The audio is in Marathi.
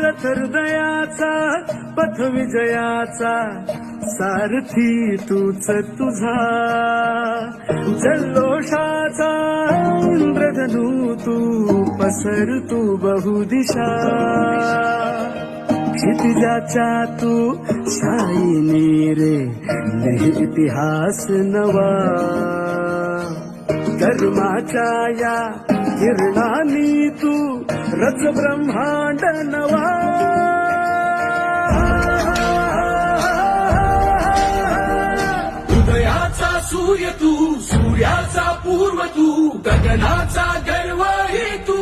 रथ हृदयाचा पथ विजयाचा सारथी तूच तुझा. जल्लोषाचा इंद्रधनू तू पसर तू बहुदिशा. क्षितिजाच्या तू शाई रे इतिहास नवा. कर्माच्या या किरणानी तू रच ब्रह्मांड नवा उदयाचा सूर्य तू सूर्याचा पूर्व तू गगनाचा गर्व हे तू